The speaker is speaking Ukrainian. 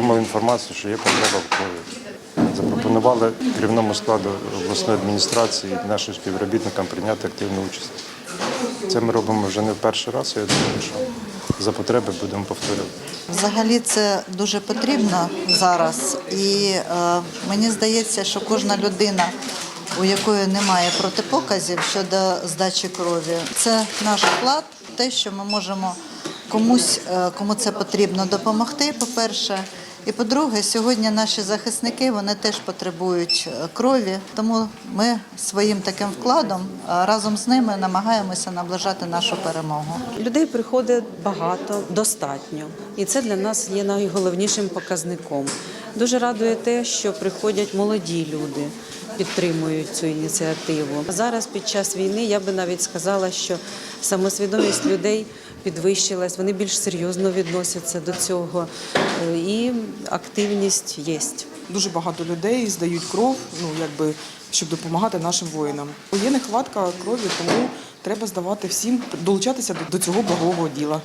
отримав інформацію, що є потреба в крові. Запропонували керівному складу обласної адміністрації нашим співробітникам прийняти активну участь. Це ми робимо вже не в перший раз. Я думаю, що за потреби будемо повторювати. Взагалі це дуже потрібно зараз, і е, мені здається, що кожна людина, у якої немає протипоказів щодо здачі крові, це наш вклад, те, що ми можемо комусь, е, кому це потрібно, допомогти. По-перше, і по-друге, сьогодні наші захисники вони теж потребують е, крові, тому ми своїм таким вкладом е, разом з ними намагаємося наближати нашу перемогу. Людей приходить багато, достатньо, і це для нас є найголовнішим показником. Дуже радує те, що приходять молоді люди, підтримують цю ініціативу. Зараз під час війни я би навіть сказала, що самосвідомість людей підвищилась, вони більш серйозно відносяться до цього, е, і активність є. Дуже багато людей здають кров, ну якби щоб допомагати нашим воїнам. Є нехватка крові, тому треба здавати всім долучатися до- цього благого діла.